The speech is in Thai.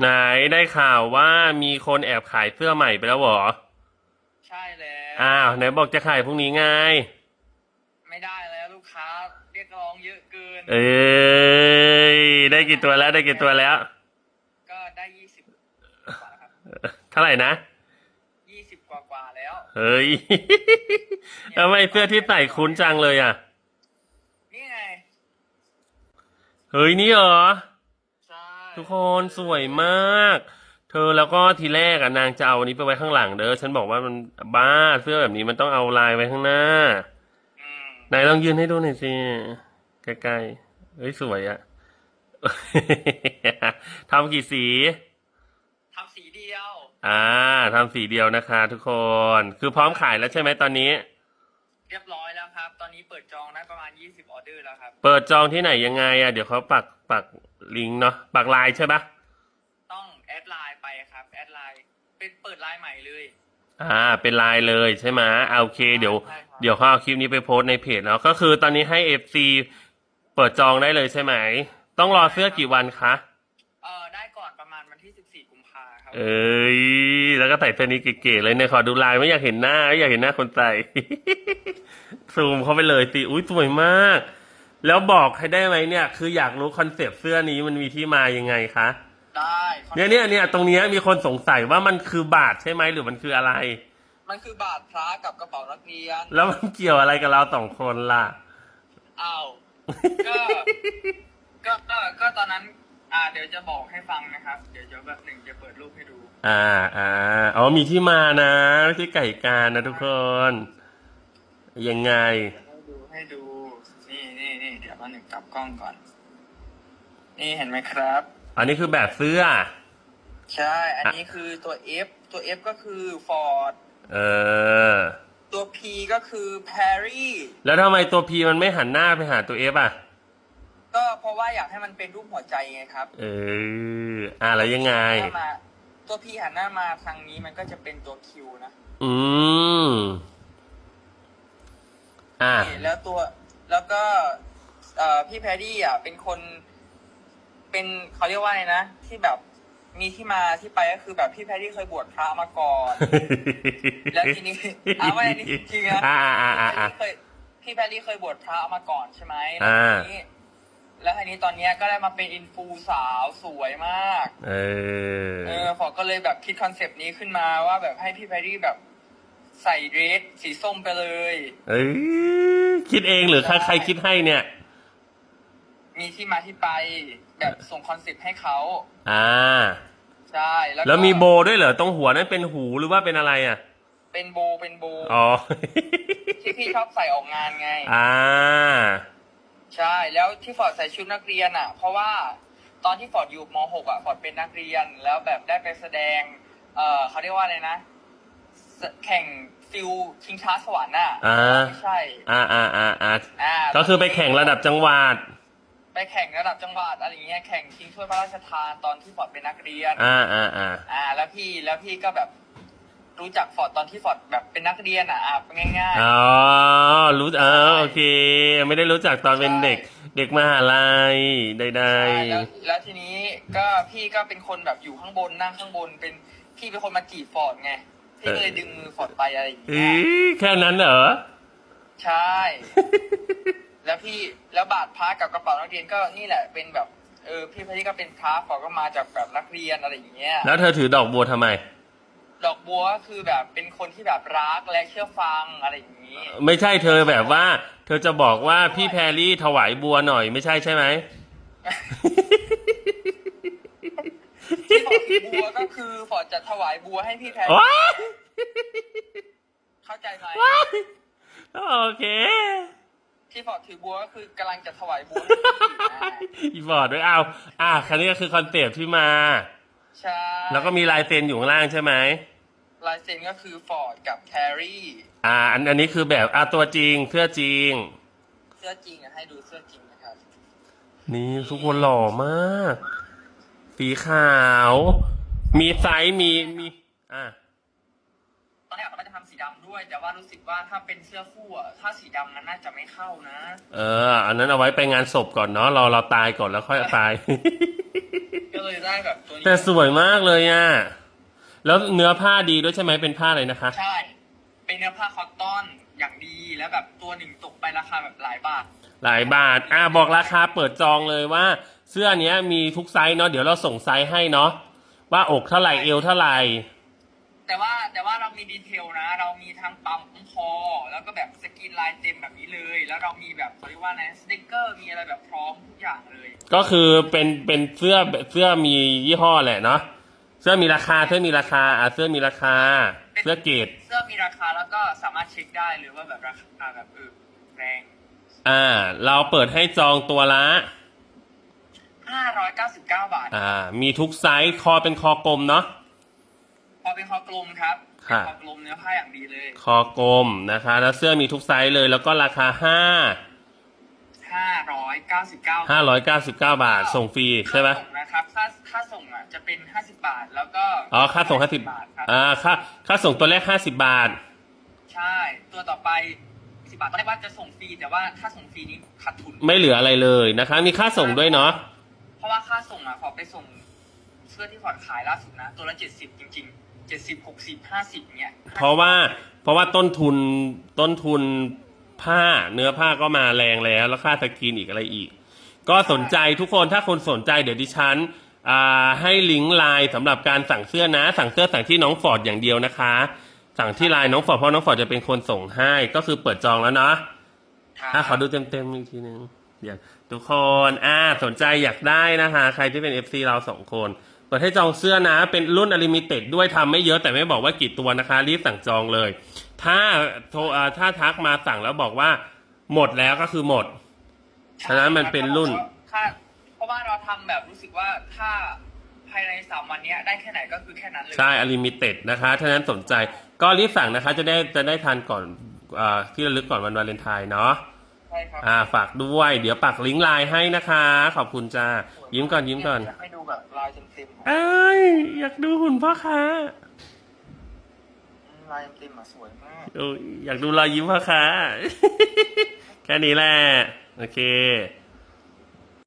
ไหนได้ข่าวว่ามีคนแอบขายเสื้อใหม่ไปแล้วเหรอ ใช่แล้วอ้าวไหนบอกจะขายพรุ่งนี้ไง ไม่ได้แล้วลูกค้าเรียกร้องเยอะเกิน เอ้ยได้กี่ตัวแล้วได้กี่ตัวแล้ว ก็ได้ยี่สิบกว่าครับเท่าไหร่นะยี่สิบกว่ากว่าๆแล้ว เฮ้ยทำไมเสื้อที่ใส่คุ้นจังเลยอะ นี่ไง เฮ้ยนี่เหรอใช่ ทุกคนสวยมาก เธอแล้วก็ทีแรกอะนางจะเอาอันนี้ไปไว้ข้างหลังเด้อฉันบอกว่ามันบ้าเสื้อแบบนี้มันต้องเอาลายไว้ข้างหน้าอืมไหนลองยืนให้ดูหน่อยสิใกล้ๆเฮ้ยสวยอะทำกี่สีทำสีเดียว อ่าทำสีเดียวนะคะ ทุกคน คือพร้อมขายแล้วใช่ไหมตอนนี้ เรียบร้อยแล้วครับตอ นนี้เปิดจองได้ประมาณยี่สิบออเดอร์แล้วครับ เปิดจองที่ไหนยังไงอะเดี๋ยวเขาปักปักลิงก์เนาะปักไลน์ใช่ปะต้องแอดไลน์ไปครับ แอดไลน์เป็นเปิดไลน์ใหม่เลย อ่า เป็นไลน์เลยใช่ไหมอ่าโอเค เดี๋ยว ใช่ครับ เดี๋ยวเขาเอาคลิปนี้ไปโพสต์ในเพจเนาะก็คือตอนนี้ให้เอฟซีเปิดจองได้เลยใช่ไหม ต้องรอเสื้อกี่วันคะ เอ้ยแล้วก็ใส่เสื้อนี้เก๋ๆเลยเนี่ยขอดูลายไม่อยากเห็นหน้าไม่อยากเห็นหน้าคนใส่ ซูมเข้าไปเลยสิอุ้ยสวยมาก แล้วบอกให้ได้ไหมเนี่ย คืออยากรู้คอนเซปต์เสื้อนี้มันมีที่มายังไงคะได้เนี่ยเนี่ยเนี่ยตรงเนี้ยมีคนสงสัยว่ามันคือบาทใช่ไหมหรือมันคืออะไร มันคือบาทพระกับกระเป๋านักเรียนแล้วมันเกี่ยวอะไรกับเราสองคนล่ะอ้าวก็ก็ก็ก็ตอนนั้น อ่าเดี๋ยวจะบอกให้ฟังนะครับ เดี๋ยวจะแบบหนึ่งจะเปิดรูปให้ดู อ่าอ่าอ๋อมีที่มานะไม่ใช่ไก่การนะทุกคน ยังไง ให้ดูให้ดู นี่นี่นี่เดี๋ยวมาหนึ่งกลับกล้องก่อน นี่เห็นไหมครับ อันนี้คือแบบเสื้อ ใช่ อันนี้คือตัว F ตัว F ก็คือ Ford เออ ตัว P ก็คือ Perry แล้วทำไมตัวพีมันไม่หันหน้าไปหาตัวเอฟอะ ก็เพราะว่าอยากให้มันเป็นรูปหัวใจไงครับ เอออ่าแล้วยังไง หันหน้ามาตัว P หันหน้ามาทางนี้มันก็จะเป็นตัว Q นะอืม อ่าแล้วตัวแล้วก็เอ่อพี่แพดดี้อะเป็นคน เป็นเขาเรียกว่าไงนะที่แบบมีที่มาที่ไปก็คือแบบพี่แพดดี้เคยบวชพระมาก่อน แล้วทีนี้ อะว่าอันนี้จริงๆนะ อ่าอ่าอ่าอ่า พี่แพดดี้เคยพี่แพดดี้เคยบวชพระมาก่อนใช่ไหมแล้วอ่าทีนี้ แล้วทีนี้ตอนเนี้ยก็ได้มาเป็นอินฟูสาวสวยมาก เออ เออฟอร์ดก็เลยแบบคิดคอนเซปต์นี้ขึ้นมาว่าแบบให้พี่แพดดี้แบบใส่เดรสสีส้มไปเลย เอ้ยคิดเองหรือใครใครคิดให้เนี่ย มีที่มาที่ไปแบบส่งคอนเซปต์ให้เขาอ่า ใช่แล้วก็แล้วมีโบด้วยเหรอตรงหัวนั่นเป็นหูหรือว่าเป็นอะไรอะ เป็นโบเป็นโบอ๋อ ที่พี่ชอบใส่ออกงานไง อ่า ใช่ แล้วที่ฟอร์ดใส่ชุดนักเรียนอะ เพราะว่าตอนที่ฟอร์ดอยู่ม .6 อะฟอร์ดเป็นนักเรียนแล้วแบบได้ไปแสดง เออเขาเรียกว่าอะไรนะสแข่งฟิลชิงช้าสวรรค์อะอ่า ไม่ใช่อ่าอ่าอ่าอ่าอ่าก็คือไปแข่งระดับจังหวัด ไปแข่งระดับจังหวัดอะไรอย่างเงี้ยแข่งชิงถ้วยพระราชทานตอนที่ฟอร์ดเป็นนักเรียน อ่าอ่าอ่า อ่าแล้วพี่แล้วพี่ก็แบบ รู้จักฟอร์ดตอนที่ฟอร์ดแบบเป็นนักเรียนอะอะง่าย อ๋อรู้เออโอเค ไม่ได้รู้จักตอนเป็นเด็ก เด็กมหาลัยใด ๆ ใช่แล้วแล้วทีนี้ก็พี่ก็เป็นคนแบบอยู่ข้างบนนั่งข้างบนเป็นพี่เป็นคนมาจีบฟอร์ดไงพี่ก็เลยดึงมือฟอร์ดไปอะไรอย่างๆเงี้อียแค่นั้นเหรอ ใช่ แล้วพี่แล้วบาทพระกับกระเป๋านักเรียนก็นี่แหละเป็นแบบเออพี่พี่ก็เป็นพระฟอร์ดก็มาจากแบบนักเรียนอะไรอย่างเงี้ยแล้วเธอถือดอกบัวทำไม ดอกบัวก็คือแบบเป็นคนที่แบบรักและเชื่อฟังอะไรอย่างนี้ ไม่ใช่เธอแบบว่า เธอจะบอกว่าพี่แพรรี่ถวายบัวหน่อยไม่ใช่ใช่ไหม ที่ฟอร์ดถือบัวก็คือฟอร์ดจะถวายบัวให้พี่แพรว้ายเข้าใจไหมว้ายโอเค ที่ฟอร์ดถือบัวก็คือกำลังจะถวายบัวให้พี่นะอีบอร์ดด้วยเอา อะคันนี้ก็คือคอนเซปต์ที่มา ใช่ แล้วก็มีลายเซ็นอยู่ข้างล่างใช่ไหม ลายเซ็นก็คือฟอร์ดกับแครี่อ่า อันอันนี้คือแบบอะตัวจริงเสื้อจริง เสื้อจริงอะให้ดูเสื้อจริงนะครับ นี่ทุกคนหล่อมาก สีขาว มีไซส์มีมี อะตอนแรกเราก็จะทำสีดำด้วย แต่ว่ารู้สึกว่าถ้าเป็นเสื้อคู่อะถ้าสีดำมันน่าจะไม่เข้านะ เออ อันนั้นเอาไว้ไปงานศพก่อนเนาะรอเราตายก่อนแล้วค่อยเอาตายก็ก็เลยได้แบบตัวนี้แต่สวยมากเลยอะ แล้วเนื้อผ้าดีด้วยใช่ไหมเป็นผ้าอะไรนะคะ ใช่ เป็นเนื้อผ้าคอตตอนอย่างดีแล้วแบบตัวหนึ่งตกไปราคาแบบหลายบาท หลายบาท อ่าบอกราคาเปิดจองเลยว่า เสื้อเนี้ยมีทุกไซส์เนาะเดี๋ยวเราส่งไซส์ให้เนาะว่าอกเท่าไหร่เอวเท่าไหร่ แต่ว่าแต่ว่าเรามีดีเทลนะ เรามีทั้งปั๊มคอแล้วก็แบบสกรีนลายเต็มแบบนี้เลย แล้วเรามีแบบเขาเรียกว่าไงสติกเกอร์มีอะไรแบบพร้อมทุกอย่างเลย ก็คือเป็นเป็นเสื้อเสื้อมียี่ห้อแหละเนาะ เสื้อมีราคา เสื้อมีราคาอ่าเสื้อมีราคา เสื้อเกรดเสื้อมีราคาแล้วก็สามารถเช็คได้เลยว่าแบบราคาแบบเออแรงอ่า เราเปิดให้จองตัวละ 599 บาท อ่า มีทุกไซส์คอเป็นคอกลมเนาะพอเป็นคอกลมครับค่ะเป็นคอกลมเนื้อผ้าอย่างดีเลย คอกลมนะคะ แล้วเสื้อมีทุกไซส์เลย แล้วก็ราคาห้า599ห้าร้อยเก้าสิบเก้าบาท ส่งฟรีใช่ไหมค่าส่งนะครับค่าค่าส่งอะจะเป็น 50 บาทแล้วก็อ๋อ ค่าส่งห้าสิบาทครับอ่า ค่า ค่าส่งตัวแรกห้าสิบบาท ใช่ ตัวต่อไป10บาทตอนแรกว่าจะส่งฟรีแต่ว่าถ้าส่งฟรีนี้ขาดทุน ไม่เหลืออะไรเลยนะคะ มีค่าส่งด้วยเนาะ เพราะว่าค่าส่งอะพอไปส่งเสื้อที่ฟอร์ดขายล่าสุดนะ ตัวละ 70 จริง ๆ 70 60 50เนี้ยเพราะว่า เพราะว่าต้นทุน ต้นทุน ผ้าเนื้อผ้าก็มาแรงแล้วแล้วค่าสกรีนอีกอะไรอีก ก็สนใจทุกคนถ้าคนสนใจเดี๋ยวดิฉันอ่าให้ลิงก์ไลน์สำหรับการสั่งเสื้อนะ สั่งเสื้อสั่งที่น้องฟอร์ดอย่างเดียวนะคะ สั่งที่ไลน์น้องฟอร์ดเพราะน้องฟอร์ดจะเป็นคนส่งให้ก็คือเปิดจองแล้วเนาะอะขอดูเต็มๆอีกทีนึงอยากทุกคนอ่าสนใจอยากได้นะคะ ใครที่เป็น FC เราสองคนเปิดให้จองเสื้อนะ เป็นรุ่นอลิมิเต็ดด้วยทำไม่เยอะแต่ไม่บอกว่ากี่ตัวนะคะ รีบสั่งจองเลย ถ้าโทรอ่าถ้าทักมาสั่งแล้วบอกว่า หมดแล้วก็คือหมด ฉะนั้นมันเป็นรุ่นค่าเพราะว่าเราทำแบบรู้สึกว่าถ้าภายในสามวันเนี้ยได้แค่ไหนก็คือแค่นั้นเลย ใช่อลิมิเต็ดนะคะถ้านั้นสนใจก็รีบสั่งนะคะ จะได้จะได้ทันก่อนอ่าที่ระลึกก่อนวันวาเลนไทน์เนาะ ใช่ครับอ่าฝากด้วย เดี๋ยวปักลิงก์ไลน์ให้นะคะ ขอบคุณจ้ายิ้มก่อนยิ้มก่อน ยากให้ดูแบบลายเต็มๆของ เอ้ยอยากดูหุ่นพ่อค้า ลายเต็มอะสวยมากอยากดูรอยยิ้มพ่อค้า แค่นี้แหละ โอเค